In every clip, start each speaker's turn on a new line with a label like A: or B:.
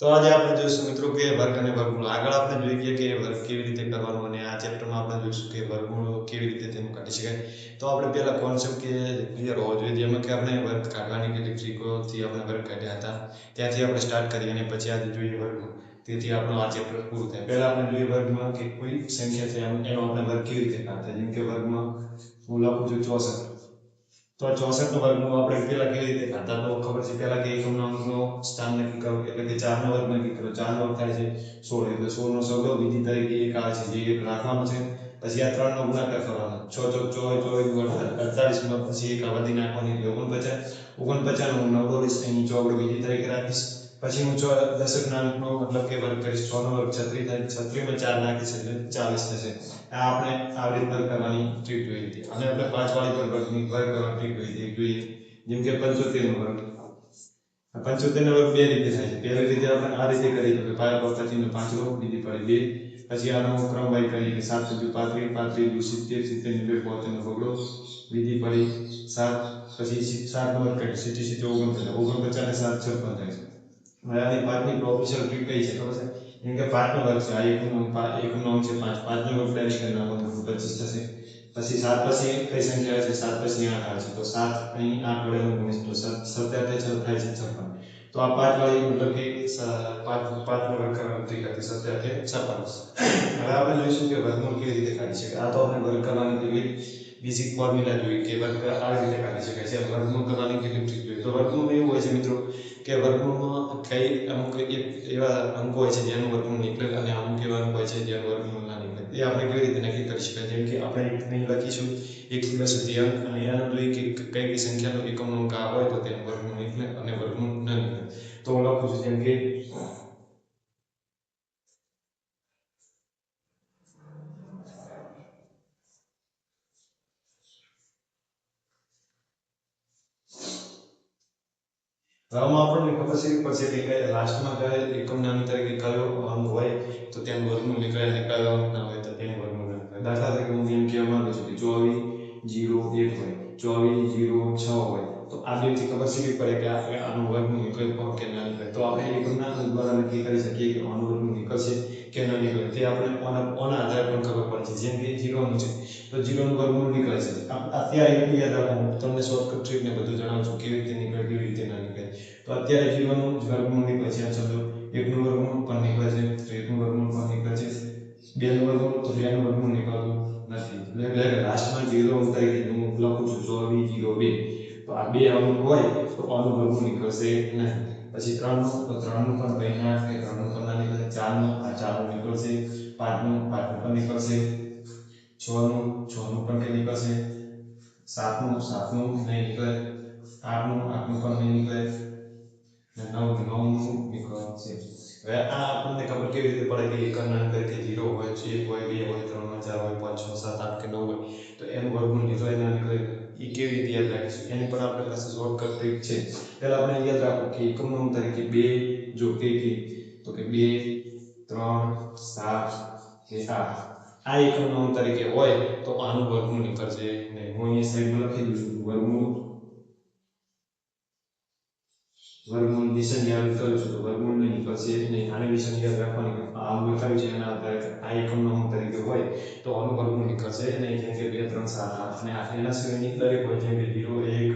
A: તો આજે આપણે જોઈશું મિત્રો કે વર્ગ અને વર્ગમૂળ. આગળ આપણે જોઈ ગયા કે વર્ગ કેવી રીતે કરવાનો અને આ ચેપ્ટરમાં આપણે જોઈશું કે વર્ગમૂળ કેવી રીતે તેનું કાઢી શકાય. તો આપણે પહેલા કોન્સેપ્ટ કે ક્લિયર હોવો જોઈએ, જેમાં કે આપણે વર્ગ કાઢવાની કેટલીક ટ્રીકોથી આપણે વર્ગ કાઢ્યા હતા, ત્યાંથી આપણે સ્ટાર્ટ કરીએ અને પછી આજે જોઈએ વર્ગમૂળ. તેથી આપણું આ ચેપ્ટર પૂરું થાય. પહેલા આપણે જોઈએ વર્ગમાં કે કોઈ સંખ્યા છે એનો આપણે વર્ગ કેવી રીતે કાઢતા? જેમ કે વર્ગમાં હું લખું છું ચોસઠ. તો ચોસઠ નો વર્ગમૂળ આપણે પેલા કેવી રીતે ખાતા તો ખબર છે? પેલા કે એકમનો અંકનો સ્થાન નક્કી કરો, એટલે કે ચાર નો વર્ગ નક્કી કરો. ચાર નો વર્ગ થાય છે સોળ, એટલે સોળ નો સગડો બીજી તરીકે એક આવે છે જે એક રાખવાનો છે. પછી આ ત્રણ નો ગુણાકાર કરવાનો. છ, ચોક ચોવીસ ચોવીસ દુ અડતાલીસમાં પછી એક આ વધી નાખવાની, એટલે ઓગણપચાસ. ઓગણપચાસ નો હું નવડોડીશ અહીં ચોગડો બીજી તરીકે રાખીશ. પછી હું ચો દશક ના અંકનો મતલબ કે વર્ગ કરીશ. છ નો વર્ગ છત્રીસ થાય છત્રીસમાં ચાર નાખીશ એટલે ચાલીસ થશે. આ આપણે આવી રીતે વર્ગ કરવાની ટ્રીક જોઈ હતી અને આપણે પાંચ વાળી પર વર્ગની વર્ગ કરવાની ટ્રીક જોઈ હતી એક જોઈએ જેમ કે પંચોતેર નો વર્ગ. આ પંચોતેર નો વર્ગ બે રીતે થાય છે. પહેલી રીતે આપણે આ રીતે કરીએ તો કે પાંચ પચીસ નો પાંચ રો બીજી પડી બે. પછી આનો ક્રમ વાઈ કરીએ કે સાત સુધી પાંત્રીસ પાંત્રીસ દુ સિત્તેર સિત્તેર ને બે બોતેર નો બગડો બીજી પડી સાત. પછી સી- સાત નો વર્ગ કરીએ. સિત્તેર સિત્તેર ઓગણપચાસ. ઓગણપચાસ ને સાત, છપ્પન થાય છે. હવે આની પાંચની પ્રોફેશનલ ટ્રીક કઈ છે ખબર છે જેમ કે પાંચનો વર્ગ છે આ એકનો પા- એકનો અંક છે પાંચ પાંચનો વર્ગ ડાયરેક્ટ કરી નાખવાનો તો પચીસ થશે પછી સાત પછી કઈ સંખ્યા આવે છે સાત પછી આઠ આવે છે તો સાત અહીં આઠ વડે હું ગુણીશ તો સત- સત્યાવીસ છ થાય છે છપ્પન તો આ પાંચ વાળી મતલબ કે સ- પાંચ પાંચનો વર્ગ કરવાની ટ્રીક હતી સત્યાવીસ છપ્પન હવે આપણે જોઈશું કે વર્ગમૂળ કેવી રીતે કાઢી શકાય આ તો આપણે વર્ગ કરવાની કેટલીક બેઝિક ફોર્મ્યુલા જોઈ કે વર્ગ આ રીતે કાઢી શકાય છે વર્ગમૂળ કરવાની કેટલીક ટ્રીક જોઈ તો વર્ગમૂળ એવું હોય છે મિત્રો કે વર્ગમૂળમાં કઈ અમુક એવા અંકો હોય છે જેનું વર્ગમૂળ નીકળે અને અમુક એવા અંકો હોય છે જેનું વર્ગમૂળ ના નીકળે એ આપણે કેવી રીતે નક્કી કરી શકાય? જેમ કે આપણે એક નહીં લખીશું, એક દિવસ સુધી અંક અને એના જોઈએ કે કઈ કઈ સંખ્યાનો એકમનો અંક આ હોય તો તેનું વર્ગમૂળ નીકળે અને વર્ગમૂળ ન નીકળે. તો હું લખું છું, જેમ કે હવે આપણને ખબર છે પછી કે લાસ્ટમાં કહે એકમના નામ તરીકે કયો અંગ હોય, તો તેનું વર્ગમૂળ નીકળે, અને કયો અંક ના હોય, તો તેનું વર્ગમૂળ નીકળે. દાખલા તરીકે હું એમ કહેવા માંગુ છું કે ચોવીસ જીરો એક હોય ચોવીસ જીરો છ હોય, તો આ બેથી ખબર શીખવી પડે કે આનું વર્ગમૂળ નીકળે કે ના નીકળે તો આપણે એકમના અંક દ્વારા નક્કી કરી શકીએ કે આનું નીકળશે. કે ન નીકળે? તે આપણે કોના ઓના આધારે પણ ખબર પડે છે. જેમ કે જીરોનું છે. તો જીરોનું વર્ગમૂળ નીકળે છે. અત્યારે એટલું યાદ રાખો તમને શોર્ટકટ ટ્રીક ને બધું જણાવું છું. કેવી રીતે નીકળે, કેવી રીતે ના નીકળે. તો અત્યારે જીરોનું વર્ગમૂળ નીકળે છે. આ સમજો. એકનું વર્ગમૂળ પણ નીકળે છે. તો એકનું વર્ગમૂળ પણ નીકળે છે. બેનું વર્ગમૂળ તો બેનું વર્ગમૂળ નીકળતું નથી. એટલે લાસ્ટમાં જીરો ઉતારી હું લખું છું. ચોવીસ જીરો બે. તો આ બે અંક હોય, તો આનું નીકળશે નહીં. પછી ત્રણનું તો ત્રણનું પણ કંઈ ના કે ત્રણનું પણ ના નીકળે ચારનું આ ચારનું નીકળશે પાંચનું પાંચનું પણ નીકળશે છનું છનું પણ કે નીકળશે સાતનું સાતનું નહીં નીકળે આઠનું આઠનું પણ નહીં નીકળે, ને નવ નવનું નીકળશે. હવે આ આપણને ખબર કેવી રીતે પડે કે એકના અંક તરીકે જીરો હોય એક હોય, બે હોય, ત્રણ હોય ચાર હોય, પાંચ છ સાત આઠ કે નવ હોય, તો એનું વર્ગમૂળ નીકળે ના નીકળે? એ કેવી રીતે યાદ રાખીશું? એની પણ આપણે પાસે શોર્ટકટ ટ્રીક છે. પહેલા આપણે યાદ રાખો કે એકમનો તરીકે બે જો કે કે, તો કે બે, ત્રણ, સાત, કે આઠ આ એકમનો તરીકે હોય તો આનું વર્ગમૂળ નીકળશે. ને હું અહીંયા સાઈડમાં લખી દઉં છું વર્ગમૂળ વર્ગમૂળ નિશાની યાદ કરું છું. તો વર્ગમૂળ નહીં નીકળશે નહીં આને નિશાની યાદ રાખવાની આમ લખાયું છે? એના આધારે આ એકમનો અંક તરીકે હોય તો આનું વર્ગમૂળ નીકળશે નહીં જેમ કે બે, ત્રણ, સાત, આઠ અને આઠ એના સિવાયની દરેક હોય. જેમ કે જીરો એક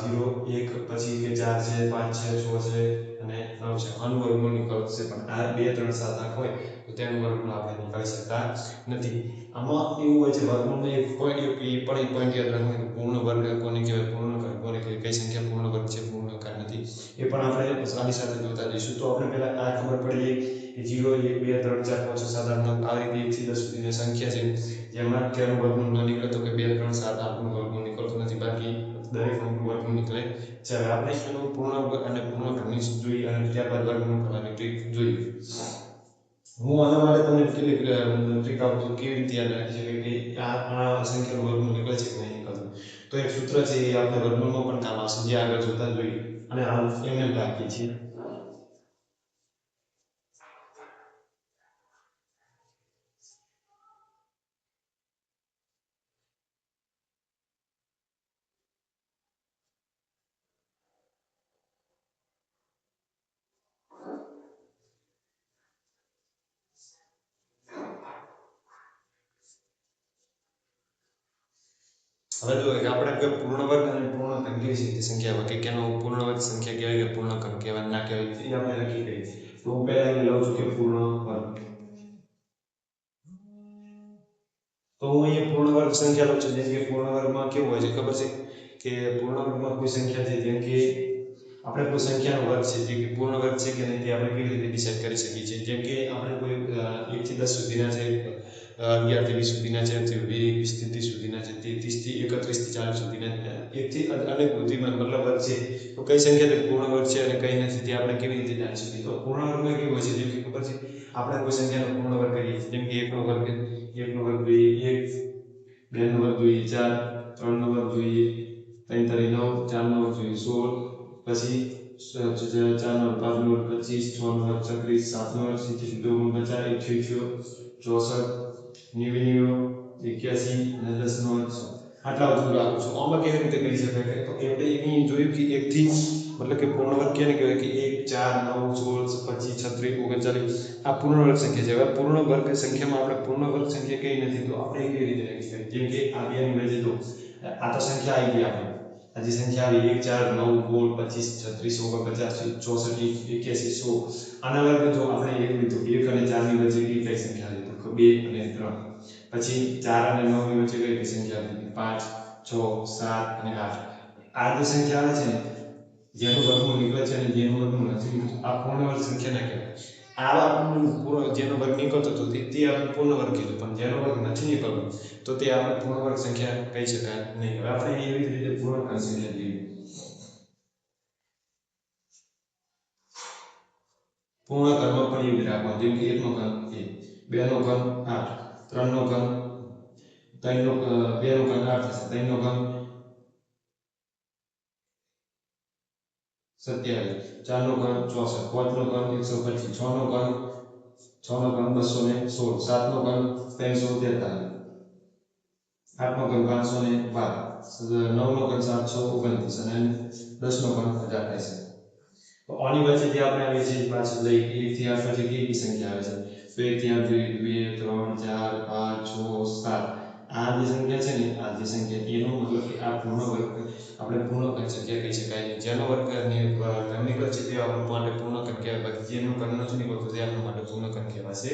A: ઝીરો એક, પછી કે ચાર છે, પાંચ છે, છ છે અને નવ છે, આનું વર્ગમૂળ છે, પણ આ બે, ત્રણ, સાત આઠ હોય, તો તેનું વર્ગમૂળ આપણે નીકાળી શકતા નથી. આમાં એવું હોય છે, વર્ગમૂળનો એક પોઈન્ટ એ પણ એક પોઈન્ટ યાદ રાખવાનો પૂર્ણ વર્ગ કોને કહેવાય? પૂર્ણ વર્ગ કોને કહેવાય? કઈ સંખ્યા પૂર્ણ વર્ગ છે, પૂર્ણ કાર નથી. એ પણ આપણે આની સાથે જોતા જઈશું. તો આપણે પહેલા આ ખબર પડી કે જીરો, એક, બે, ત્રણ, ચાર, પાંચ, છ, સાત, આઠ, નવ આ રીતે એકથી દસ સુધીની સંખ્યા છે. જેમાં અત્યારનું વર્ગમૂળ ન નીકળે તો કે બે, ત્રણ, સાત, આઠનું વર્ગમૂળ નીકળતું નથી. બાકી દરેક અંગનું વર્ગમૂળ નીકળે જ્યારે આપણે એનું પૂર્ણ અને પૂર્ણ ઘરની જોઈએ અને ત્યારબાદ વર્ગમૂળ કરવાની ટ્રીક જોઈએ. હું આના માટે તમને કેટલીક ટ્રીક આપું છું, કેવી રીતે યાદ રાખી શકાય કે આ આ સંખ્યાનું વર્ગમૂળ નીકળે છે કે નહીં નીકળતું તો એક સૂત્ર છે એ આપણે વર્ગમૂળમાં પણ કામ આવશે, જે આગળ જોતા જોઈએ. અને એમને રાખીએ છીએ. હવે જો આપણે કોઈ પૂર્ણ વર્ગ અને પૂર્ણ ઘન કેવી રીતે સંખ્યા હોય કે પૂર્ણ વર્ગ સંખ્યા કેવી કે પૂર્ણ ઘન કહેવાય, ના કહેવાય, એ આપણે લખી કરીએ. તો હું પહેલા અહીં લઉં છું કે પૂર્ણ વર્ગ તો હું અહીંયા પૂર્ણ વર્ગ સંખ્યા લઉં છું, જેમ કે પૂર્ણ વર્ગમાં કેવું હોય છે, ખબર છે? કે પૂર્ણ વર્ગમાં કોઈ સંખ્યા છે, જેમ કે આપણે કોઈ સંખ્યાનો વર્ગ છે, જે કે પૂર્ણ વર્ગ છે કે નહીં, તે આપણે કેવી રીતે ડિસાઈડ કરી શકીએ છીએ? જેમ કે આપણે કોઈ એકથી દસ સુધીના છે અગિયારથી વીસ સુધીના છે થી વીસથી ત્રીસ સુધીના છે તે એકત્રીસથી ચાલીસ સુધીના એક થી અનેક વૃદ્ધિમાં મતલબ વર્ગ છે તો કઈ સંખ્યા પૂર્ણ વર્ગ છે અને કઈ નથી તે આપણે કેવી રીતે જાણી શકીએ તો પૂર્ણ વર્ગમાં કેવું હોય છે જેમ કે ખબર છે આપણે કોઈ સંખ્યાનો પૂર્ણ વર્ગ કરીએ જેમ કે એકનો વર્ગ એકનો વર્ગ જોઈએ એક બે નો વર્ગ જોઈએ ચાર ત્રણ નો વર્ગ જોઈએ ત્રણ તારી નવ ચાર નો વર્ગ જોઈએ સોળ પછી ચાર નંબર પાંચ નંબર પચીસ છ નો વર્ગ છત્રીસ સાત નંબર સિત્તેર દો ચાર પચાસ અઠ્યોતેર ચોસઠ નેવું એક્યાસી અને દસ નો આટલા બધું છું આમાં કેવી રીતે કરી શકાય તો આપણે અહીં જોયું કે એકથી મતલબ કે પૂર્ણ વર્ગ કેને કહેવાય કે એક ચાર નવ સોળ પચીસ છત્રીસ ઓગણચાલીસ આ પૂર્ણ વર્ગ સંખ્યા છે હવે પૂર્ણ વર્ગ સંખ્યામાં આપણે પૂર્ણ વર્ગ સંખ્યા કઈ નથી તો આપણે કેવી રીતે જેમ કે આ બે તો આ તો સંખ્યા આવી ગઈ આપણે આ જે સંખ્યા આવી એક ચાર નવ સોળ પચીસ છત્રીસ ઓગણપચાસ ચોસઠ એક્યાસી સો આના વર્ગ જો આપણે એક લીધું એક અને ચારની વચ્ચે કઈ કઈ સંખ્યા લીધું બે અને ત્રણ પછી ચાર અને નવની વચ્ચે કઈ કઈ સંખ્યા લીધી પાંચ છ સાત અને આઠ આ જે સંખ્યા આવે છે ને જેનું વર્ગમૂળ નીકળે છે અને જેનું વર્ગમૂળ નથી આ પૂર્ણ વર્ગ સંખ્યા ના કહેવાય આવા પૂર્ણ જેનો વર્ગ નીકળતો હતો, તે આપણે પૂર્ણ વર્ગ કીધું, પણ જેનો વર્ગ નથી નીકળતો તો તે આપણે પૂર્ણ વર્ગ સંખ્યા કહી શકાય નહીં. હવે આપણે એવી રીતે પૂર્ણ સંખ્યા જોઈએ. પૂર્ણ કર્મ પણ એવી રાખવાનું, જેમ કે એકનો ઘન બે નો ઘન, આઠ ત્રણ નો ઘન ત્રણ નો બે નો ઘન, આઠ થશે ત્રણ નો ઘન સત્યાવીસ ચાર નો ઘન, ચોસઠ પાંચ નો ઘન, એકસો પચીસ છ નો ઘન છ નો ઘન, બસો ને સોળ સાત નો ઘન, ત્રણસો તેતાલીસ આઠ નો ઘન, પાંચસો ને બાર નવ નો ઘન, સાતસો ઓગણત્રીસ અને દસ નો ઘન, હજાર થશે તો આની વચ્ચે જે આપણે આવીએ છીએ પાછળ લઈ, એક થી આઠ વચ્ચે કેવી સંખ્યા આવે છે? તો એક થી આઠ જોઈએ બે, ત્રણ, ચાર, પાંચ, છ, સાત. આ જે સંખ્યા છે ને, આ જે સંખ્યા, એનો મતલબ કે આ પૂર્ણ વર્ગ આપણે પૂર્ણ ઘન સંખ્યા કહી શકાય. જેનો વર્ગ ઘન છે તે આપણા માટે પૂર્ણ કહેવાય. બાકી જેનો ઘન નથી નીકળતો તે આપણા માટે પૂર્ણ ઘન કહેવાશે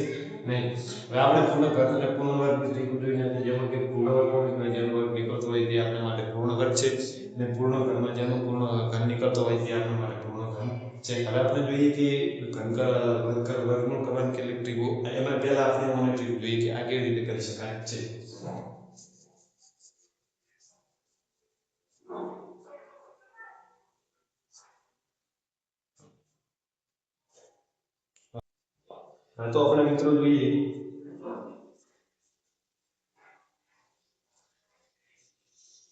A: નહીં. હવે આપણે પૂર્ણ ઘન અને પૂર્ણ વર્ગ જોઈને જેમાં કે પૂર્ણ વર્ગ જેનો વર્ગ નીકળતો હોય તે આપણા માટે પૂર્ણ વર્ગ છે. અને પૂર્ણ ઘનમાં જેનો પૂર્ણ ઘર નીકળતો હોય તે આપણા માટે પૂર્ણ ઘર છે. હવે આપણે જોઈએ કે ઘનકર વર્ગ વર્ગમૂળ કરવાની કેટલીક ટ્રીકો એમાં પહેલા આપણે મને જોઈએ કે આ કેવી રીતે કરી શકાય છે. હા, તો આપણે મિત્રો જોઈએ.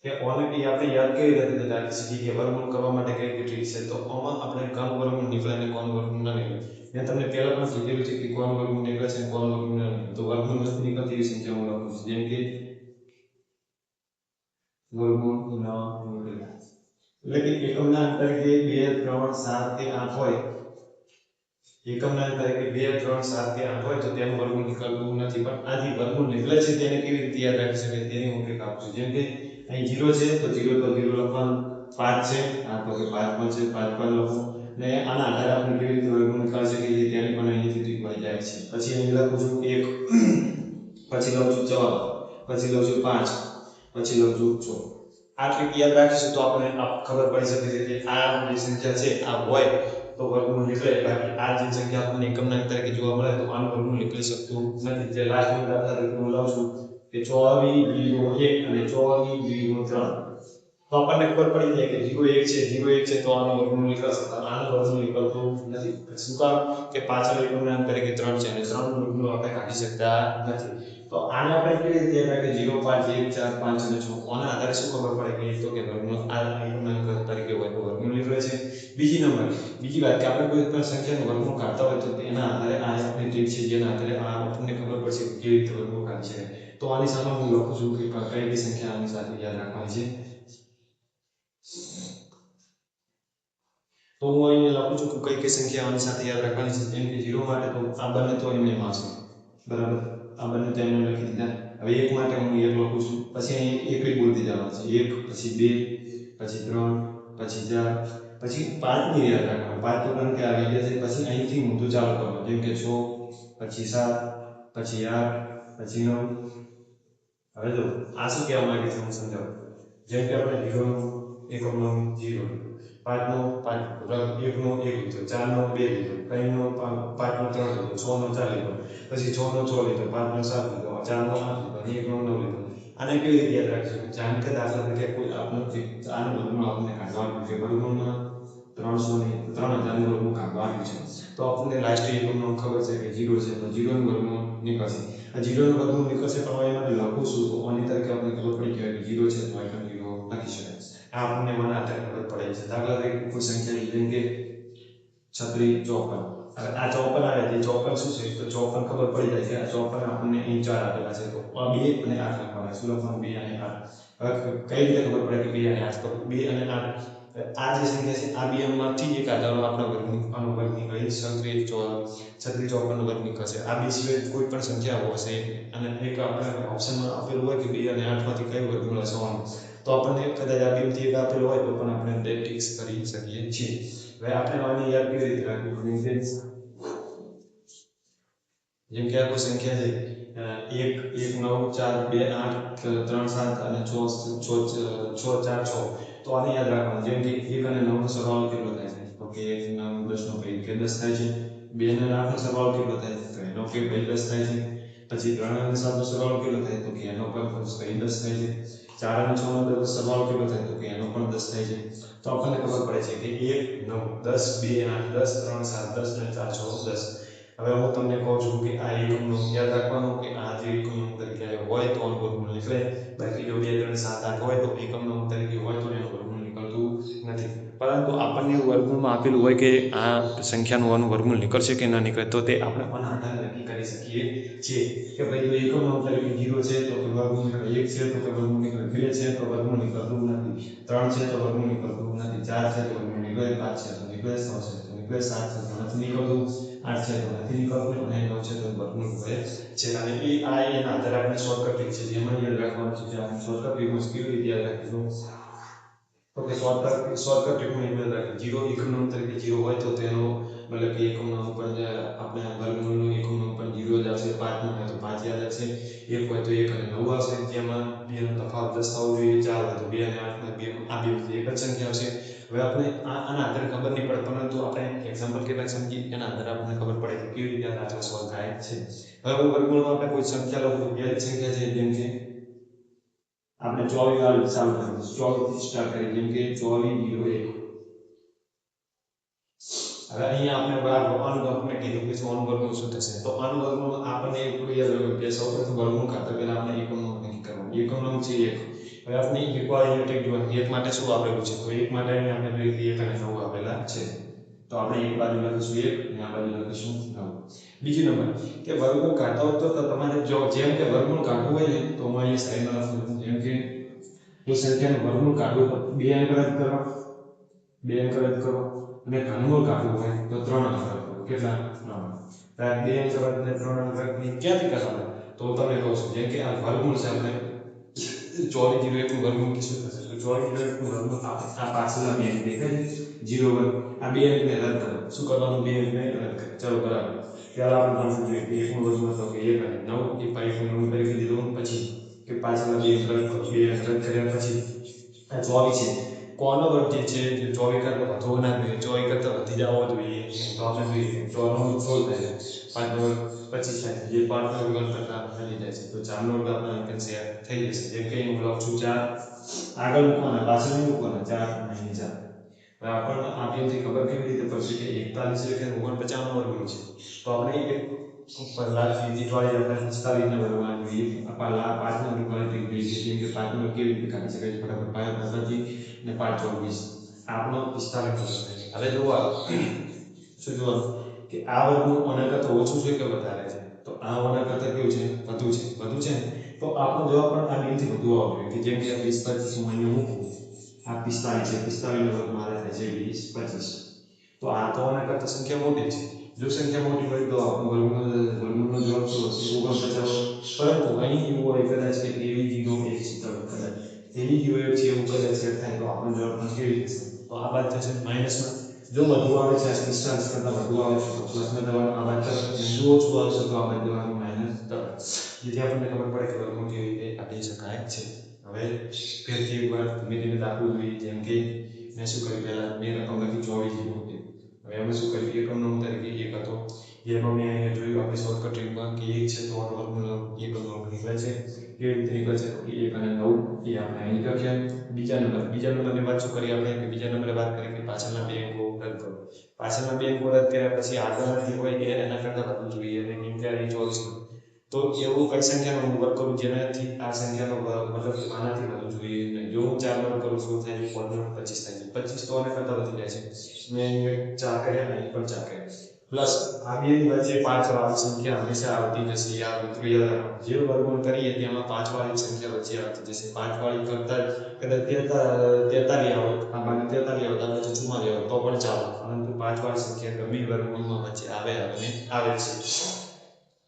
A: કે ઓલરેડી આપણે યાદ કેવી રીતે રાખી શકીએ કે વર્ગમૂળ કરવા માટે કઈ કઈ ટ્રીક છે? તો આમાં આપણે ઘન વર્ગમૂળ નીકળે ને કોણ વર્ગમૂળ ના નીકળે. મેં તમને પહેલા પણ કીધેલું છે કે કોણ વર્ગમૂળ નીકળે છે કોણ વર્ગમૂળ ના નીકળે. તો વર્ગમૂળ નથી નીકળતી એવી સંખ્યા હું લખું છું. જેમ કે વર્ગમૂળ ન નીકળે એટલે કે એકમના કે બે, ત્રણ, સાત કે આઠ હોય એકમના તરીકે બે, ત્રણ, સાત, કે આઠ હોય તો તેનું વર્ગમૂળ નીકળતું નથી. પણ આ જે વર્ગમૂળ નીકળે છે તેને કેવી રીતે યાદ રાખી શકાય તેની હું ટ્રીક આપું છું. જેમ કે અહીં જીરો છે, તો જીરો તો જીરો લખવાનું. પાંચ છે, આ તો કે પાંચ પણ છે, પાંચ પણ લખો. ને આના આધારે આપણે કેવી રીતે વર્ગમૂળ નીકાળી શકીએ તેની પણ અહીંથી ટ્રીક મળી જાય છે. પછી અહીં લખું છું એક, પછી લઉં છું જવાબ, પછી લઉં છું પાંચ, પછી લઉં છું છ. આ ટ્રીક યાદ રાખીશું તો આપણે ખબર પડી શકે છે કે આ જે સંખ્યા છે, આ હોય. તો વર્ગમૂળ નીકળે, બાકી આ જે સંખ્યા આપણને એકમના તરીકે જોવા મળે, તો આનું વર્ગમૂળ નીકળી શકતું નથી. જે લાસ્ટ દાખલા તરીકે હું લઉં છું કે ચોવીસ જીરો એક અને ચોવીસ જીરો ત્રણ. તો આપણને ખબર પડી જાય કે જીરો એક છે, જીરો એક છે, તો આનું વર્ગમૂળ નીકળશે. આનું વર્ગમૂળ નીકળતું નથી. શું કામ? કે પાછળ એકમના તરીકે ત્રણ છે અને ત્રણ વર્ગમૂળ આપણે કાઢી શકતા નથી. તો આને આપણે કેવી રીતે યાદ કે જીરો પાંચ, એક, ચાર, પાંચ અને છ. આના આધારે શું ખબર પડે કે તો કે વર્ગમૂળ આ એકમના તરીકે હોય તો વર્ગમૂળ નીકળે છે. બીજી નંબર, બીજી વાત કે આપણે કોઈ પણ સંખ્યાનું વર્ગમૂળ કાઢતા હોય તો તેના આધારે આ આપણી ટ્રીક છે, જેના આધારે આ આપણને ખબર પડશે કેવી રીતે વર્ગમૂળ કાઢ છે તો આની સામે હું લખું છું કે કઈ કઈ સંખ્યા આની સાથે યાદ રાખવાની છે. તો હું અહીંયા લખું છું કે કઈ કઈ સંખ્યા આની સાથે યાદ રાખવાની છે, જેમ કે 0 માટે તો આ બંને તો એમને માસો બરાબર? આ બંને તો એમને લખી દીધા. હવે એક માટે હું એક લખું છું. પછી અહીં એક જ બોલતી જવાનું છે. એક, પછી બે, પછી ત્રણ, પછી ચાર પછી પાંચની યાદ રાખવાનું. પાંચ તો કારણ કે આવી છે, પછી અહીંથી મોટું ચાલુ કરવાનું. જેમ કે છ, પછી સાત, પછી આઠ, પછી નવ. હવે જો આ શું કહેવા માંગે છે, હું સમજાવું? જેમ કે આપણે જીરોનું એકમનો જીરો પાંચનો પાંચ એકનો એક લીધો. ચારનો બે લીધો. ત્રણનો પાંચનો ત્રણ લીધો. છનો ચાર લીધો. પછી છનો છ લીધો. પાંચનો સાત લીધો. ચારનો આઠ લીધો અને એકનો નવ લીધો. આને કેવી રીતે યાદ રાખીશું? જાણ કે દાખલા તરીકે કોઈ આપણું આનું બધું આપણને કાઢવાનું છે વર્ગમૂળમાં ત્રણસો ને ત્રણ હજારનું વર્ગમૂળ કાઢવાનું છે. તો આપણને લાસ્ટ એકમનો ખબર છે કે જીરો છે. તો જીરોનું વર્ગમૂળ નીકળશે. આ જીરોનું વર્ગમૂળ નીકળશે પણ એમાં લખું છું. તો આની તરીકે આપણને ખબર પડી ગઈ કે જીરો છે, તો આઈકન જીરો લખી શકાય આ આપણને મને અત્યારે ખબર પડે છે. દાખલા તરીકે કોઈ સંખ્યા જેમ કે છત્રી ચોપન. હવે આ ચોપન આવે છે. ચોપન શું છે? તો ચોપન ખબર પડી જાય છે આ ચોપન આપણને અહીં ચાર આપેલા છે. તો આ બે અને આઠ લખવાના શું લખવાનું? બે અને આઠ. હવે કઈ રીતે ખબર પડે કે બે અને આઠ? તો બે અને આઠ આ જે સંખ્યા છે, આ બે માંથી એક આધારો આપણા વર્ગની અનુવર્ગની વર્ગ છત્રીસ છત્રી ચો છત્રી ચોપન વર્ગની હશે આ બે સિવાય કોઈ પણ સંખ્યા હશે. અને એક આપણે ઓપ્શનમાં આપેલું હોય કે બે અને આઠમાંથી કયું વર્ગનું લસવાનું તો આપણને કદાચ આ બેમાંથી એક આપેલું હોય તો પણ આપણે ડિટેક્ટ કરી શકીએ છીએ. હવે આપણે આની યાદ કેવી રીતે કે જેમ કે આ કોઈ સંખ્યા છે એક એક, નવ, ચાર, બે, આઠ, ત્રણ, સાત અને છ છ છ, ચાર, છ. તો આને યાદ રાખવાનું જેમ કે એક અને નવનો સરવાળો કેટલો થાય છે તો કે એક નવ દસનો ભાઈ કે દસ થાય છે બે અને આઠનો સરવાળો કેટલો થાય છે તો એનો કે ભાઈ દસ થાય છે પછી ત્રણ અને સાતનો સરવાળો કેટલો થાય તો કે એનો પણ કઈ દસ થાય છે ચાર અને છ નો સરવાળો કેટલો થાય તો કે એનો પણ દસ થાય છે તો આપણને ખબર પડે છે કે એક નવ દસ બે આઠ દસ ત્રણ સાત દસ અને ચાર છ દસ હવે હું તમને કહું છું કે આ એકમનો યાદ રાખવાનું કે આ જે એકમનો તરીકે હોય તો અનુભવ વર્ગમૂળ નીકળે. બાકી જો બે, ત્રણ, સાત, આઠ હોય તો એકમનો તરીકે હોય તો એનું વર્ગમૂળ નીકળતું નથી. પરંતુ આપણને વર્ગમૂળમાં આપેલું હોય કે આ સંખ્યાનું આનું વર્ગમૂળ નીકળશે કે ના નીકળે, તો તે આપણે પણ આધારે નક્કી કરી શકીએ છીએ. કે ભાઈ જો એકમનો તરીકે જીરો છે, તો કે વર્ગમૂળ એક છે, તો કે વર્ગમૂળ નીકળે બે છે, તો વર્ગમૂળ નીકળતું નથી. ત્રણ છે, તો વર્ગમૂળ નીકળતું નથી. ચાર છે, તો વર્ગમૂળ નીકળે, પાંચ છે, તો નીકળે, છ છે, તો નીકળે સાત છે તો નથી નીકળતું આઠ છે તો નથી નીકળતું અને નવ છે તો વર્ગમૂળ નીકળે છે અને એ આ એના આધારે આપણે શોર્ટકટ છે જેમાં યાદ રાખવાનું છે જે આપણે શોર્ટકટ ટ્રીકમાં કેવી રીતે યાદ રાખીશું તો કે શોર્ટકટ શોર્ટકટ ટ્રીકમાં યાદ રાખીએ જીરો એકમનો તરીકે જીરો હોય તો તેનો મતલબ કે એકમનો જે આપણે વર્ગમૂળનો એકમનો પણ જીરો જ આવશે પાંચનો હોય તો પાંચ યાદ આવશે એક હોય તો એક અને નવ આવશે જેમાં બેનો તફાવત દસ થવો જોઈએ ચાર હોય તો બે અને આઠ બે આ બે એક જ સંખ્યા આવશે હવે આપણે આના અંદર ખબર નહીં પડે, પરંતુ આપણે એક્ઝામ્પલ કેટલાક સમજી એના અંદર આપણને ખબર પડે કે કેવી રીતે આ સોલ્વ થાય છે. હવે વર્ગમૂળમાં આપણે કોઈ સંખ્યા લખો તો સંખ્યા છે, જેમ કે આપણે ચોવીસ વાળું ચાલુ કરીએ ચોવીસ સ્ટાર્ટ કરીએ, જેમ કે ચોવીસ જીરો એક. હવે અહીંયા આપણે બરાબર આનું મેં કીધું કે આનું વર્ગમૂળ શું થશે? તો આનું વર્ગમૂળ આપણને એક યાદ રહ્યું કે સૌપ્રથમ વર્ગમૂળ ખાતા પહેલા આપણે એકમનો નક્કી કરવાનું. એકમનો છે એક. હવે આપણે ઇક્વાલિટી જોવાનું એક માટે શું આપેલું છે? તો એક માટે આપણે લઈ લઈએ અને નવ આપેલા છે. તો આપણે એક બાજુ લખીશું એક અને આ બાજુ લખીશું નવ. બીજો નંબર, કે વર્ગમૂળ કાઢતા હોય તો તમારે જો જેમ કે વર્ગમૂળ કાઢવું હોય ને, તો હું અહીંયા સાઈડમાં લખું જેમ કે કોઈ સંખ્યાનું વર્ગમૂળ કાઢવું તો બે અંક રદ કરો, બે અંક રદ કરો, અને ઘનમૂળ કાઢવું હોય તો ત્રણ અંક રદ કરો. કેટલા? ત્રણ. બે અંક રદ ને ત્રણ અંક રદ ક્યાંથી કરવાના તો તમે કહું છું, જેમ કે આ વર્ગમૂળ છે આપણે ચોવીસ જીરો એકનું વર્ગમૂળ શું થશે. તો ચોવીસ જીરો એકનું વર્ગમૂળ આ પાછળના બે દેખાય છે. જીરો વન આ બે અંકને રદ કરો. શું કરવાનું? બે અંકને રદ કરો. ચલો, બરાબર. ત્યારે આપણે ભણશું જોઈએ. કે એકનું વર્ગમૂળ તો કે એક અને નવ. એ પાઈ નવ તરીકે દીધો પછી કે પાછળના બે અંક રદ કરો. બે રદ કર્યા પછી આ ચોવીસ છે. કોનો વર્ગ જે છે? જે ચોવીસ કરતા વધવો ના જોઈએ ચોવીસ કરતા વધી જવો જોઈએ. તો આપણે જોઈએ. ચોરનો સોળ થાય. છે પાંચનો વર્ગ પચીસ થાય જે પાંચનો વર્ગ કરતા થઈ જાય છે. તો ચારનો વર્ગ આપણે શેર થઈ જશે. જેમ કે હું લખું છું, ચાર આગળ મૂકવાના, પાછળ નહીં મૂકવાના, ચાર અહીં ચાર. હવે આપણને આપણે ખબર કેવી રીતે પડશે કે એકતાલીસ કે ઓગણપચાસનો વર્ગ છે. તો આપણે એક પહેલા સીધી વાળી વર્ગમાં જોઈએ પહેલા વર્ગમાં જોઈએ જેમ કે પાંચનો કેવી રીતે કાઢી શકાય છે. ફટાફટ પાંચ પછી ને પાંચ ચોવીસ આપણો પિસ્તાલીસ વર્ગ હવે જોવા, શું જોવાનું? કે આ વર્ગનું ઓના કરતાં ઓછું છે કે વધારે છે? તો આ ઓના કરતાં કેવું છે? વધુ છે. વધુ છે તો આપણો જવાબ પણ આ બેથી વધુ આવવો જોઈએ. કે જેમ કે પિસ્તાલીસ હું અહીંયા આ પિસ્તાળીસ છે. પિસ્તાલીસનો વર્ગ મારે થાય છે. વીસ, પચીસ. તો આ તો આના કરતાં સંખ્યા મોટી છે. જો સંખ્યા મોટી હોય તો આપણો વર્ગનો વર્ગનો જવાબ શું હશે? ઓગણપચાસ. પરંતુ અહીં એવું હોય કદાચ કે એવી જીરો એક ચિત્ર કદાચ. એવી જીરો એક છે એવું કદાચ સેટ થાય તો આપણો જવાબ પણ કેવી થશે તો આ બાદ થશે માઇનસમાં જો આવે છે ડિસ્ટન્સ કરતાં આવે છે તો પ્લસમાં જવાનું આ બાદ તરફ જો ઓછું આવશે તો આ બાદ જવાનું માઇનસ તરફ જેથી આપણને ખબર પડે કે વર્ગમૂળ કેવી રીતે આપી શકાય છે હવે ફેરથી એકવાર ધીમે ધીમે દાખલો જોઈએ જેમ કે મેં શું કર્યું પહેલાં બે રકમ લખી ચોવીસ જીરો હવે અમે શું કર્યું એકમ નવ તરીકે એક હતો એમાં મેં અહીંયા જોયું આપણે શોર્ટકટ ટ્રીકમાં કે એક છે તો વર્ગમૂળ એકમ નંબર નીકળે છે કેવી રીતે નીકળે છે તો એક અને નવ એ આપણે અહીં લખ્યા બીજા નંબર બીજા નંબરની વાત શું કરી આપણે કે બીજા નંબરે વાત કરીએ કે પાછળના બે અંકો કરો. પાછળના બે અંકો કર્યા પછી આગળના જે હોય એ એના કરતાં વધુ જોઈએ અને કેમ કે તો એવું કઈ સંખ્યાનો હું વર્ક કરું જેનાથી આ સંખ્યાનો મતલબ આનાથી વધુ જોઈએ. નહીં જો હું ચાર વર્ક કરું શું થાય પંદર પચીસ થાય છે. પચીસ તો આના કરતાં વધી જાય છે. મેં ચાર કર્યા અહીં પણ ચાર કર્યા. પ્લસ આવી બે વચ્ચે પાંચ વાળી સંખ્યા હંમેશા આવતી જશે. મિત્રો યાદ રાખો જે વર્ગમૂળ કરીએ તેમાં પાંચ વાળી સંખ્યા વચ્ચે આવતી જશે. પાંચ વાળી કરતા કદાચ તેતાલી આવત આમાં તેતાલી આવત આપણે ચુમ્માલી આવત તો પણ ચાલે. પરંતુ પાંચ વાળી સંખ્યા ગમે વર્ગમૂળમાં વચ્ચે આવે અને આવે છે.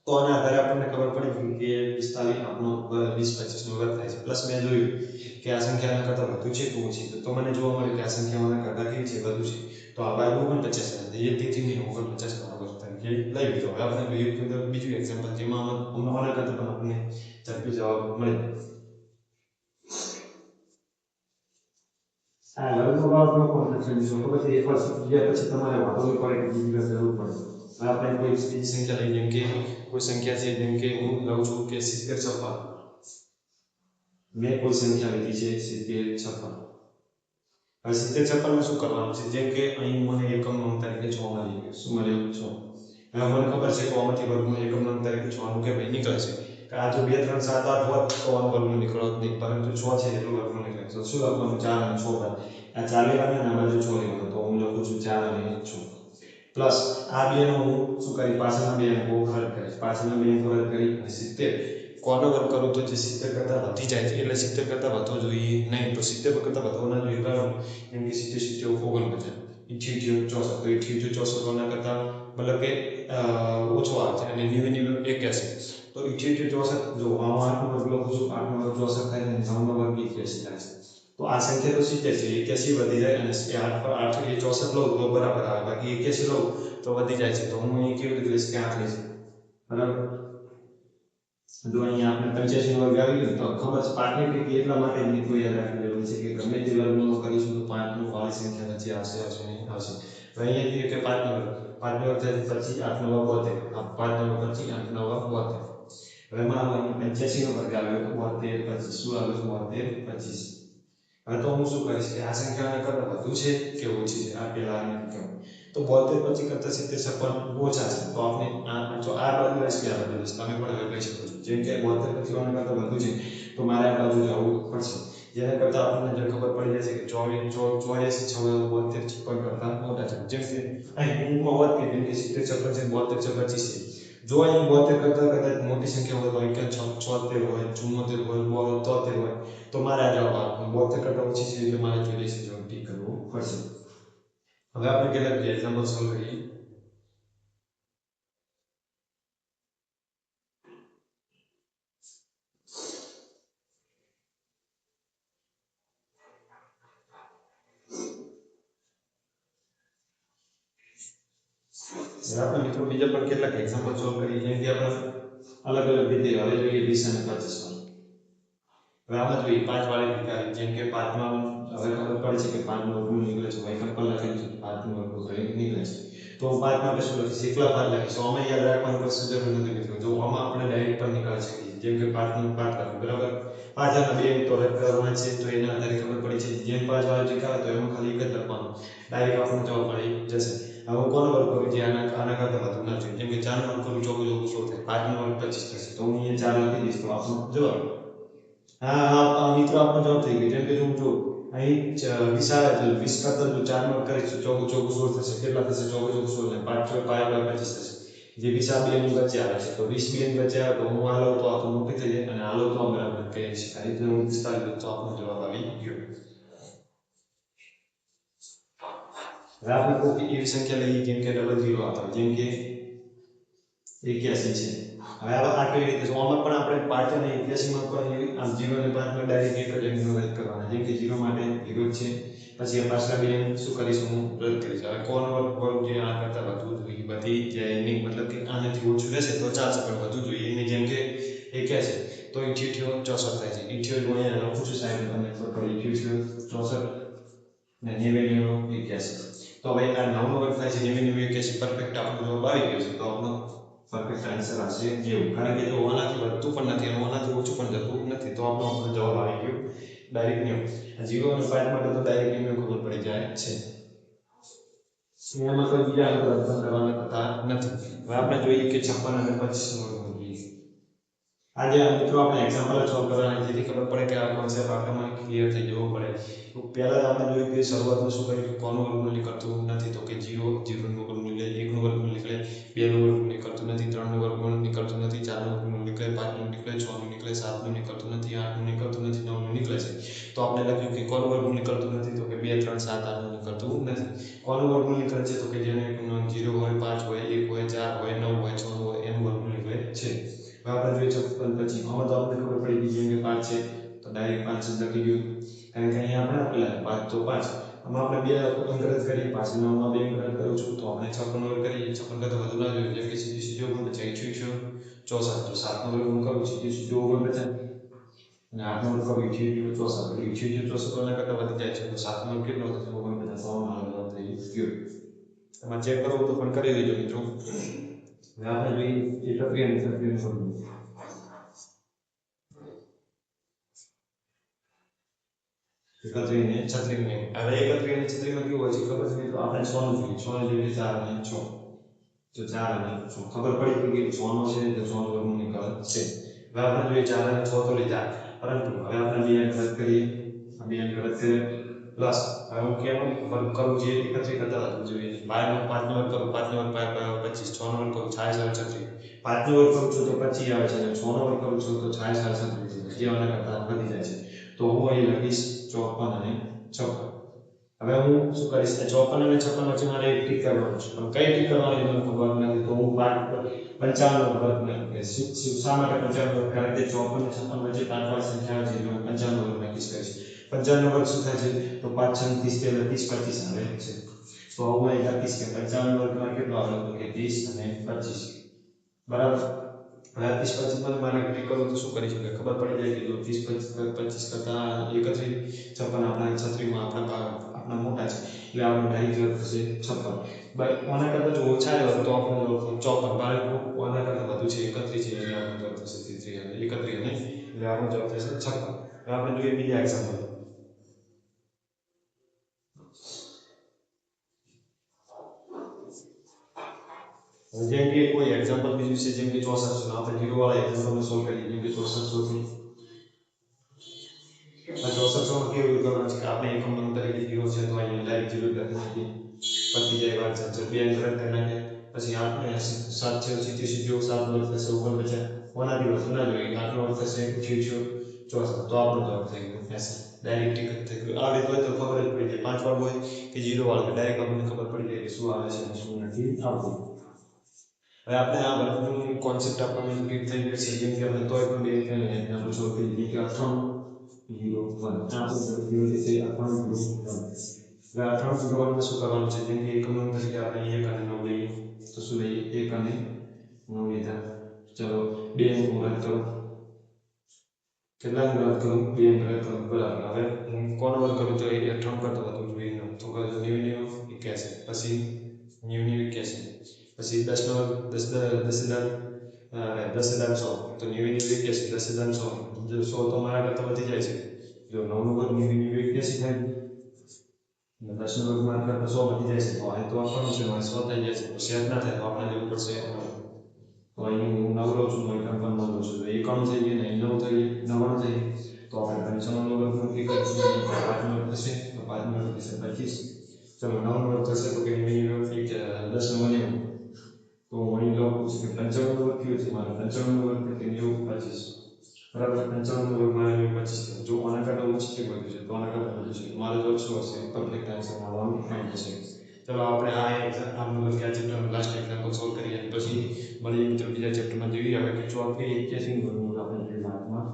A: તો આના આધારે આપણને ખબર પડી ગઈ કે પિસ્તાલીસ આપણો વીસ પચીસ નો વર્ગ થાય છે પ્લસ મેં જોયું કે આ સંખ્યાના કરતાં વધુ છે કે ઓછી તો મને જોવા મળ્યું કે આ સંખ્યાઓના કરતાં કેવી છે વધુ છે તો આ બાજુ પણ પચાસ એ તેથી મેં ઓગણ પચાસ બરાબર તરીકે લઈ લીધો હવે આપણે જોઈએ તો બીજું એક્ઝામ્પલ જેમાં આના કરતાં પણ આપણને ઝડપી જવાબ મળે હા લગ્ન બાબતનો કોન્સેપ્ટ તો પછી એક વાર ગયા પછી તમારે વાતો પડે કે બીજી વાર જરૂર પડે આપણે કોઈ બીજી સંખ્યા લઈ જેમ કે કોઈ સંખ્યા છે જેમ કે હું લઉં છું કે સિત્તેર છપ્પન મેં કોઈ સંખ્યા લીધી છે સિત્તેર છપ્પન હવે સિત્તેર છપ્પનમાં શું કરવાનું છે જેમ કે અહીં મને એકમ નંબર તરીકે છ મળી ગયું શું મળ્યું છ હવે મને ખબર છે કે આમાંથી વર્ગમાં એકમ નંબર તરીકે છ નું કે ભાઈ નીકળે છે કે આ જો બે ત્રણ સાત આઠ હોત તો આનું વર્ગમાં નીકળો નહીં પરંતુ છ છે એટલું વર્ગમાં નીકળે છે શું લખવાનું ચાર અને છ આ ચાર લેવાના અને આ બાજુ છ લેવાનું તો હું લખું છું ચાર અને છ પ્લસ આ બેનો હું શું કરી પાછળના બે અંકો રદ કરીશ. પાછળના બે અંકો રદ કરી અને સિત્તેર. કોનો વર્ગ કરું તો જે સિત્તેર કરતાં વધી જાય છે. એટલે સિત્તેર કરતાં વધવો જોઈએ નહીં. તો સિત્તેર કરતાં વધવો ના જોઈએ. કારણ એમ કે સિત્તેર સિત્તેર ઓગણપચાસ ઇઠ્યોતેર ચોસઠ. તો ઇઠ્યોતેર ચોસઠ કોના કરતાં મતલબ કે ઓછો આવે છે. અને નેવું નેવું, એક્યાસી. તો ઇઠ્યોતેર ચોસઠ. જો આમાં આઠનો વર્ગ લખું છું. આઠનો વર્ગ ચોસઠ થાય છે નવનો વર્ગ એક્યાસી થાય છે. તો આ સંખ્યા તો સિત્તેર છે એક્યાસી વધી જાય અને આઠ પર આઠ એ ચોસઠ લઉં તો બરાબર આવે બાકી એક્યાસી લઉં તો વધી જાય છે તો હું અહીં કેવી રીતે લઈશ કે આઠ લઈશ બરાબર જો અહીંયા આપણે પંચ્યાસી નો વર્ગ આવી ગયો તો ખબર છે પાંચની પૈકી એટલા માટે મિત્રો યાદ રાખી લેવું છે કે ગમે તે વર્ગનો કરીશું તો પાંચનો વાળી સંખ્યા વચ્ચે આવશે આવશે નહીં આવશે તો અહીંયા જોઈએ કે પાંચનો વર્ગ પાંચનો વર્ગ થાય પચીસ આઠ નવા બોતેર પાંચ નવા પચીસ આઠ નવા બોતેર હવે એમાં પંચ્યાસી નો વર્ગ આવ્યો બોતેર પચીસ શું આવ્યું બોતેર પચીસ હવે તો હું શું કરીશ કે આ સંખ્યાને કરતાં વધુ છે કે ઓછી છે? આ પેલા આને તો બોતેર પછી કરતાં સિત્તેર છપ્પન ઓછા છે. તો આપણે આ જો આ બાજુ લઈશ કે આ બાજુ લઈશ તમે પણ હવે કહી શકો છો. જેમ કે બોતેર પછી આના કરતાં વધુ છે, તો મારે આ બાજુ જવું પડશે. જેના કરતાં આપણને જો ખબર પડી જશે કે ચોવીસ ચોર્યાસી છવ્વીસ બોતેર છપ્પન કરતાં મોટા છે. જેમ કે અહીં ઊંઘમાં વાત કે જેમ કે સિત્તેર છપ્પન છે, બોતેર છપ્પન છે. જો અહીં બોતેર કરતાં કદાચ મોટી સંખ્યા હોય તો કે છોતેર હોય ચુમ્મોતેર હોય તોતેર હોય તો મારે આ જવાબ આપવાનો બોતેર કરતાં ઓછી છે એટલે મારે ચોર્યાસી જવાબ ઠીક કરવો પડશે હવે આપણે કેટલાક એક્ઝામ્પલ સોલ્વ કરીએ આપણે મિત્રો બીજા પણ કેટલાક એક્ઝામ્પલ સોલ્વ કરીએ જેમ કે આપણે અલગ અલગ રીતે હવે જોઈએ વીસ અને પચીસ હવે આમાં જોઈએ પાંચ વાળી રીતે જેમ કે પાંચમાં હવે ખબર પડે છે કે પાંચનું વર્ગમૂળ નીકળે છે વાયકલ પર લખેલું છે પાંચનું વર્ગમૂળ નીકળે છે. તો હું પાંચમાં આપણે શું લખીશ એકલા પાંચ લખીશ. આમાં યાદ રાખવાનું કશું જરૂર નથી મિત્રો જો આમાં આપણે ડાયરેક્ટ પણ નીકળી શકીએ. જેમ કે પાંચનું પાંચ લખો બરાબર? પાંચ અને બે તો કરવાના છે, તો એના આધારે ખબર પડી છે, જેમ પાછળ વાળા તો એમાં ખાલી એક જ લખવાનું. ડાયરેક્ટ આપણને જવાબ મળી જશે હવે કોનો વર્ગ કરું? જે આના આના કરતા વધુ ના જોઈએ. જેમ કે ચારનો વર્ગ કરું ચોખ્ખું ચોખ્ખું શું થાય. પાંચનો વર્ગ પચીસ થશે. તો હું અહીંયા ચાર લખી દઈશ તો આપણો જવાબ હા હા મિત્રો આપણો જવાબ થઈ ગયો. જેમ કે જો અહીં વિશાળ આવે વીસ કરતા જો ચાર વર્ગ કરીશું ચોખ્ખું ચોખ્ખું સોળ થશે. કેટલા થશે? ચોખ્ખું ચોખ્ખું સોળ ને પાંચ, છ, પાંચ બાય પચીસ થશે. જે વીસ આ બે ની વચ્ચે આવે છે. તો વીસ બે ની વચ્ચે આવે, તો હું આ તો આ મોટી થઈ જાય. અને આ લઉં તો આ બરાબર કહી શકાય રીતે હું વિસ્તાર તો આપણો જવાબ આવી ગયો. હવે આપણે કોઈ એવી સંખ્યા લઈએ? જેમ કે ડબલ જીરો આપે. જેમ કે એક્યાસી છે. હવે આ કઈ રીતે? છે આમાં પણ આપણે અને એક્યાસીમાં પણ આમ અને પાંચમાં ડાયરેક્ટ એક જ અંકનો કરવાના. જેમ કે જીરો માટે ઝીરો છે. પછી આ પાછલા બે શું કરીશું? હું રદ કરીશ. હવે કોન વર્ગ વર્ગ જે આ કરતાં વધુ જોઈએ? બધી એની મતલબ કે આનાથી ઓછું રહેશે તો ચાલશે પણ વધુ જોઈએ. એની જેમ કે એક્યાસી તો ઇઠ્યોઠ્યો ચોસઠ થાય છે. ઇઠ્યો ગુણ્યા લખું છું સાહેબ ખબર પડે ઇઠ્યોઠ્યો ચોસઠ ને કહે એક્યાસી તો હવે આ નવનો વર્ગ થાય છે નેવ્યાણું એક્યાસી પરફેક્ટ આપણો જવાબ આવી ગયો છે. તો આપણો પરફેક્ટ આન્સર આવશે નેવું કારણ કે જો ઓનાથી વધતું પણ નથી અને ઓનાથી ઓછું પણ જતું નથી તો આપણો આપણો જવાબ આવી ગયો ડાયરેક્ટ નેવું જીરો અને પાંચ માટે તો ડાયરેક્ટ નિયમ ખબર પડી જાય છે એમાં કોઈ બીજા અંક પણ કરવાના થતા નથી હવે આપણે જોઈએ કે છપ્પન અને પચીસ નો વર્ગ જોઈએ આજે મિત્રો આપણે એક્ઝામ્પલ સોલ્વ કરવાના જેથી ખબર પડે કે આ કોન્સેપ્ટ આપણને ક્લિયર થઈ જવો પડે પહેલાં આપણે જોયું કે શરૂઆતમાં શું કર્યું કોનું વર્ગમૂળ નીકળતું નથી તો કે જીરો જીરોનું વર્ગમૂળ એકનું વર્ગમૂળ નીકળે બેનું વર્ગમૂળ નીકળતું નથી ત્રણનું વર્ગમૂળ નીકળતું નથી, ચારનું વર્ગમૂળ નીકળે, પાંચનું નીકળે, છનું નીકળે, સાતનું નીકળતું નથી, આઠનું નીકળતું નથી, નવનું નીકળે છે. તો આપણે લખ્યું કે કોનું વર્ગમૂળ નીકળતું નથી, તો કે બે, ત્રણ, સાત, આઠનું નીકળતું નથી. કોનું વર્ગમૂળ નીકળે છે, તો કે જેને જીરો હોય, પાંચ હોય, એક હોય, ચાર હોય, નવ હોય, છ હોય, એનું વર્ગમૂળ નીકળે છે. હવે આપણે જોઈએ છપ્પન પછી. આમાં તો આપણે ખબર પડી ગઈ કે પાંચ છે, તો ડાયરેક્ટ પાંચ જ લખી ગયું. કારણ કે અહીંયા આપણે આપેલા પાંચ, તો પાંચ. આમાં આપણે બે રદ કરીએ પાંચ નવમાં બે અંક કરું છું, તો આપણે છપ્પન વર્ગ કરીએ છપ્પન કરતાં વધુ ના જોઈએ, જેમ કે સીધી સીધો ગુણ બચાવી છું. ચોસઠ, તો સાતનો વર્ગ હું કરું, સીધી સીધો ઓગણ બચાવ અને આઠનો વર્ગ કરું ઇઠ્યોતેર ચોસઠ. ઇઠ્યોતેર ચોસઠ કોના કરતાં વધી જાય છે, તો સાતનો વર્ગ કેટલો થશે? ઓગણ પચાસ તો મારો થઈ ગયો. એમાં ચેક કરવું તો પણ કરી દેજો, મિત્રો. હવે આપણે જોઈએ એકત્રીસ અને છત્રીસ નું એકત્રીસ ને છત્રીસ હવે એકત્રી અને છત્રીસમાં કેવું હોય છે ખબર છે મિત્રો? આપણે સોનું જોઈએ. સોનું જોઈએ ચાર અને છ. તો ચાર અને છ. ખબર પડી કે સોનો છે તો સોનું વર્ગનું નીકળે છે. હવે આપણે જોઈએ ચાર અને છ તો લીધા. પરંતુ હવે આપણે બે અંક રદ કરીએ. બે અંક રદ કરીએ. પ્લસ હવે હું કેવું વર્ગ કરું જે એકત્રી કરતા વધુ જોઈએ. બારનો પાંચનો વર્ગ કરું. પાંચનો વર્ગ પાંચ પચીસ. છનો વર્ગ કરું. છાસ આવે છત્રીસ. પાંચનો વર્ગ કરું છું તો પચીસ આવે છે. છનો વર્ગ કરું છું તો છાસ આવે છત્રીસ. જેવાના કરતા વધી જાય છે. તો હું અહીં લખીશ ચોપન અને છપ્પન હવે હું શું કરીશ ચોપન અને છપ્પન વચ્ચે મારે એક ટીક કરવાનું છે પણ કઈ ટીક કરવાની મને ખબર નથી તો હું પાંચ પંચાવન વર્ગ લખીશ શું- શું- માટે પંચાવન વર્ગ કારણ કે ચોપન અને છપ્પન વચ્ચે પાંચ પાંચ સંખ્યા છે એટલે પંચાવન વર્ગ લખીશ કરીશ પંચાવન વર્ગ શું થાય છે તો પાંચ છ ને ત્રીસ તેર ત્રીસ પચીસ આવે છે તો હું અહીં લખીશ કે પંચાવન વર્ગમાં કેટલો આવે તો કે ત્રીસ અને પચીસ બરાબર હવે આ ત્રીસ પચીસમાં મારે ક્લિક કરું તો શું કરી શકે ખબર પડી જાય કે ત્રીસ પચીસ પચીસ કરતાં એકત્રીસ, છપ્પન આપણા છત્રીમાં આપણા આપણા મોટા છે. એટલે આપણો ડાયરેક્ટ જવાબ થશે છપ્પન. ઓના કરતાં જો ઓછા આવ્યો તો આપણો ચોપન. બારે ઓના કરતાં વધુ છે, એકત્રીસ છે, એટલે આપણો જવાબ થશે ત્રીસ એકત્રીસ એટલે આપણો જવાબ થશે છપ્પન. હવે આપણે જોઈએ બીજા એક્ઝામ્પલ જેમ કે કોઈ એક્ઝામ્પલ બીજું છે જેમ કે ચોસઠ છે આપણે જીરો વાળા એક્ઝામ્પલ સોલ્વ કરીએ જેમ કે ચોસઠ ચોથી આ ચોસઠમાં કેવું કરવાનું છે કે આપણે એકમ નંબર તરીકે જીરો છે તો અહીંયા ડાયરેક્ટ જીરો લખી નાખીએ પતી જાય વાત છે બે અંક રદ કરી નાખીએ પછી આપણે સાત છે સીધી સીધો સાત વર્ગ થશે ઓગણ પચાસ ઓના દિવસ ના જોઈએ આટલો વર્ગ થશે છ્યુ છ્યુ ચોસઠ તો આપણો જવાબ થઈ ગયો એસી ડાયરેક્ટ ટિકટ થઈ ગયું આ રીતે હોય તો ખબર જ પડી જાય પાંચ વાળું હોય કે જીરો વાળું ડાયરેક્ટ આપણને ખબર પડી જાય કે શું આવે છે અને શું નથી આવતું હવે આપણે આ વર્ગનું કોન્સેપ્ટ આપણને ક્લિક થઈ ગયો છે. જેમ કે આપણે તોય પણ બે એક્ઝામ્પલ આપણે કે દઈએ કે અઠાણું ઝીરો વન આપણે ઝીરો છે અઠાણું ઝીરો વન હવે અઠાણું ઝીરો વનમાં શું કરવાનું છે? જેમ કે એકમ નંબર તરીકે આપણે એક અને નવ લઈએ. તો શું લઈએ? એક અને નવ લીધા ચલો, બે અંક રદ કરું. કેટલા અંક રદ કરું? બે અંક રદ કરું. બરાબર. હવે હું કોનો વર્ગ કરું? તો એ અઠાણું કરતા વધુ જોઈએ તો કરજો નેવું નેવું એક્યાસી પછી નેવું નેવું એક્યાસી પછી દસનો દસ દસ હજાર દસ હજાર સો. તો નેવું નેવું એક્યાસી દસ હજાર સો. જો સો તો મારા કરતાં વધી જાય છે. જો નવનું વર્ગ નેવું નેવું એક્યાસી થાય દસનો વર્ગ મારા કરતાં સો વધી જાય છે. તો અહીં તો અઠાણું છે અહીં સો થઈ જાય છે. સેટ ના થાય, તો આપણે લેવું પડશે તો અહીં હું નવ લઉં છું, તો અહીં પણ નવ લઉં છું એકાણું થઈ ને અહીં નવ થઈ ગયું નવ્વાણું થઈ ગયું. તો આપણે પંચાણુંનો વર્ગ નક્કી કરીશું પાંચનો વર્ગ થશે, તો પાંચનો વર્ગ થશે પચીસ. ચલો નવનો વર્ગ થશે, તો કે નેવું એક દસનો નેવું તો હું અહીં લખું છું કે પંચાણું વર્ગ કયો છે મારે પંચાણું વર્ગ એટલે નેવું પચીસ બરાબર પંચાણું વર્ગ મારે નેવું પચીસ થયું. જો આના કરતાં ઓછી કે વધુ છે તો આના કરતાં વધુ છે મારો જવાબ શું હશે પરફેક્ટ આન્સર મળવાનું એમ છે ચલો આપણે આ એક્ઝામ આમનું કે આ ચેપ્ટરનું લાસ્ટ એક્ઝામ્પલ સોલ્વ કરીએ અને પછી મળીએ મિત્રો બીજા ચેપ્ટરમાં જોઈએ હવે કે ચોથી એક્યાસી વર્ગમૂળ આપણે જોઈએ માર્કમાં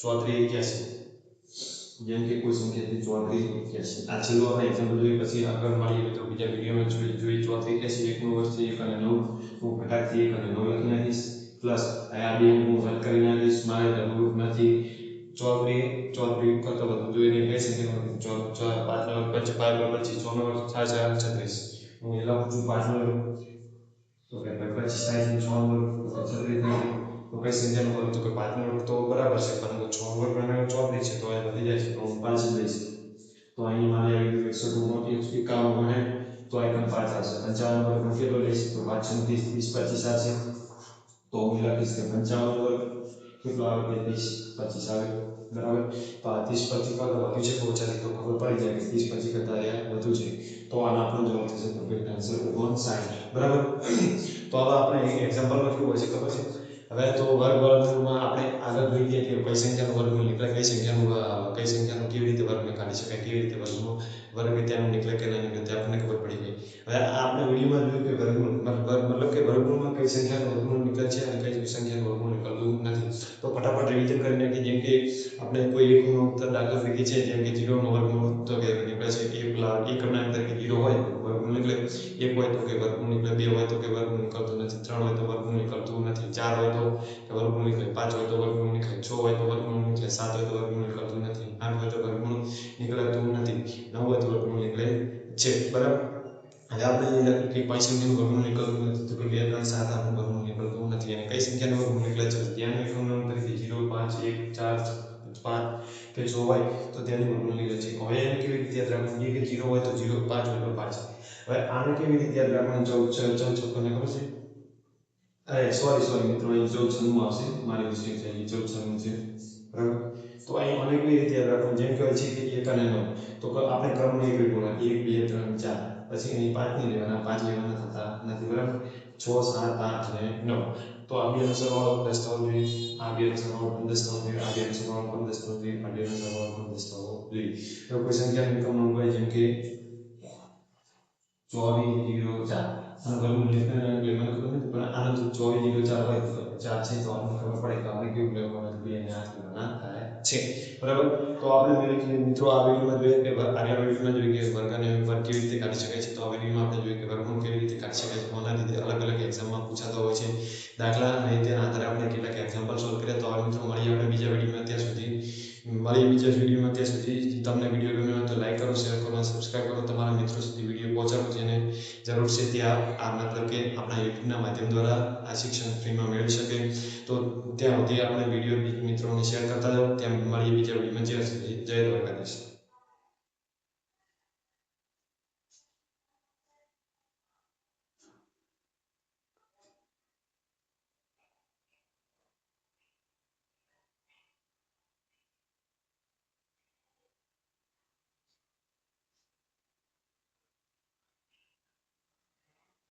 A: ચોત્રી એક્યાસી જેમ કે કોઈ સંખ્યાથી ચોત્રીસ એક્યાસી આ છેલ્લો આપણે એક્ઝામ્પલ જોઈએ, પછી આગળ મળીએ તો બીજા વિડીયોમાં જોઈ જોઈ ચોત્રી એક્યાસી એકનું વર્ષથી એક અને નવ. હું ઘટાડથી એક અને નવ લખી નાખીશ. પ્લસ આ બે હું હલ કરી નાખીશ. મારે જરૂર નથી. ચોત્રી ચોત્રી કરતો વધુ જોઈને કઈ સંખ્યાનો ચોર ચો પાંચ પચીસ પાંચ નવ પચીસ છ, નવ થાય ચાર, છત્રીસ. હું એ લખું છું પાંચ નવ તો કે પછી થાય છે છ નંબર. છત્રીસ છે કઈ સંખ્યાનો વર્ગ તો કે પાંચ નો વર્ગ તો બરાબર છે પરંતુ છ નો વર્ગ અને ચોત્રીસ છે, તો એ વધી જાય છે, તો હું પાંચ જ લઈશ તો અહીં મારે આવી ગયું એકસો નો એકાવન ગણે તો અહીં પણ પાંચ આવશે. પંચાવન વર્ગ હું કેટલો લઈશ તો પાંચસો ત્રીસ ત્રીસ, પચીસ આવશે. તો હું લખીશ કે પંચાવન વર્ગ કેટલો આવે? કે ત્રીસ, પચીસ આવે. બરાબર? તો આ ત્રીસ પચીસ કરતાં વધુ છે કે ઓછા છે તો ખબર પડી જાય કે ત્રીસ પચીસ કરતાં આ વધુ છે. તો આનો આપણો જવાબ થશે પરફેક્ટ આન્સર ઓગણસાઠ. બરાબર? તો હવે આપણે એક્ઝામ્પલમાં કેવું હોય છે, ખબર છે? હવે તો વર્ગ વર્ગમાં આપણે આગળ જોઈએ કે કઈ સંખ્યાનું વર્ગમૂળ નીકળે, કઈ સંખ્યાનું કઈ સંખ્યાનું કેવી રીતે વર્ગને કાઢી શકાય, કેવી રીતે વર્ગનું વર્ગ ત્યાંનું નીકળે કે ના નીકળે તે આપણને ખબર પડી ગઈ. હવે આપણે વિડીયોમાં જોયું કે વર્ગમૂળ, મતલબ કે વર્ગમૂળમાં કઈ સંખ્યાનું વર્ગમૂળ નીકળે છે અને કઈ સંખ્યાનું વર્ગમૂળ નીકળતું નથી. તો ફટાફટ રિવિઝન કરી નાખીએ જેમ કે આપણે કોઈ એક ઉત્તર દાખલ તરીકે છે, જેમ કે જીરોનો વર્ગમૂળ તો કે નીકળે છે એક લાખ એકના અંદર કે જીરો હોય, વર્ગમૂળ નીકળે, એક હોય તો કે વર્ગમૂળ નીકળે, બે હોય તો કે વર્ગમૂળ નીકળતું નથી, ત્રણ હોય તો વર્ગમૂળ નીકળતું નથી, ચાર હોય તો કે વર્ગમૂળ નીકળે પાંચ હોય તો વર્ગમૂળ નીકળે છ હોય તો વર્ગમૂળ નીકળે સાત હોય તો વર્ગમૂળ નીકળતું નથી, આઠ હોય તો વર્ગમૂળ નીકળતું નથી, નવ હોય તો વર્ગમૂળ નીકળે છે, બરાબર? હવે આપણે કે કઈ સંખ્યાનું વર્ગમૂળ નીકળતું નથી, તો કે બે, ત્રણ, સાત આપણું વર્ગમૂળ નીકળતું નથી, અને કઈ સંખ્યાનું વર્ગમૂળ નીકળે છે? ત્યાંનું એકમ તરીકે જીરો પાંચ, એક, ચાર, પાંચ કે છ હોય, તો તેનું વર્ગમૂળ નીકળે છે. હવે એને કેવી રીતે યાદ રાખવાનું કે જીરો હોય તો જીરો પાંચ હોય તો પાંચ. હવે આને કેવી રીતે યાદ રાખવાનું? ચૌદ છ ચૌદ છપ્પનને ખબર છે? અરે સોરી સોરી મિત્રો અહીં ચૌદ છન્નું આવશે મારી મિસ્ટેક છે અહીં ચૌદ છન્નું છે બરાબર તો અહીં મને કઈ રીતે યાદ રાખવાનું જેમ કહેવાય છે કે એક અને નવ તો ક- આપણે ક્રમ એક ગુણ્યા એક બે ત્રણ ચાર પછી અહીં પાંચ નહીં લેવાના પાંચ લેવાના થતા નથી બરાબર છ સાત આઠ અને નવ તો આ બેનો સરવાળો દસ થવો જોઈએ આ બેનો સરવાળો પણ દસ થવો જોઈએ આ બેનો સરવાળો પણ દસ થવો જોઈએ આ બેનો સરવાળો પણ દસ થવો જોઈએ તો કોઈ સંખ્યાનું એકમ હોય જેમ કે ચોવીસ જીરો ચાર અને વર્ગમૂળ લેખન એટલે આનો તો ચાર ખબર પડે કે છે. બરાબર? તો આપણે જોઈએ કે જોઈએ વર્ગ અને વર્ગ કેવી રીતે કાઢી શકાય છે. તો આ વિડીયોમાં આપણે જોઈએ કે કેવી રીતે કાઢી શકાય છે. અલગ અલગ એક્ઝામમાં પૂછાતો હોય છે. દાખલા અને તેના આધારે આપણે કેટલાક એક્ઝામ્પલ સોલ્વ કર્યા. તો મિત્રો આપણે બીજા વિડીયોમાં ત્યાં સુધી. મળીએ બીજા વિડીયોમાં ત્યાં સુધી. તમને વીડિયો ગમ્યો હોય તો લાઈક કરો શેર કરો અને સબસ્ક્રાઈબ કરો. તમારા મિત્રો સુધી વીડિયો પહોંચાડો જેને જરૂર છે ત્યાં આ મતલબ કે આપણા યુટ્યુબના માધ્યમ દ્વારા આ શિક્ષણ ફ્રીમાં મેળવી શકે. તો ત્યાં સુધી આપણે વીડિયો મિત્રોને શેર કરતા જાઓ ત્યાં મળીએ બીજા વિડીયોમાં. જ્યાં દ્વારકાધીશ.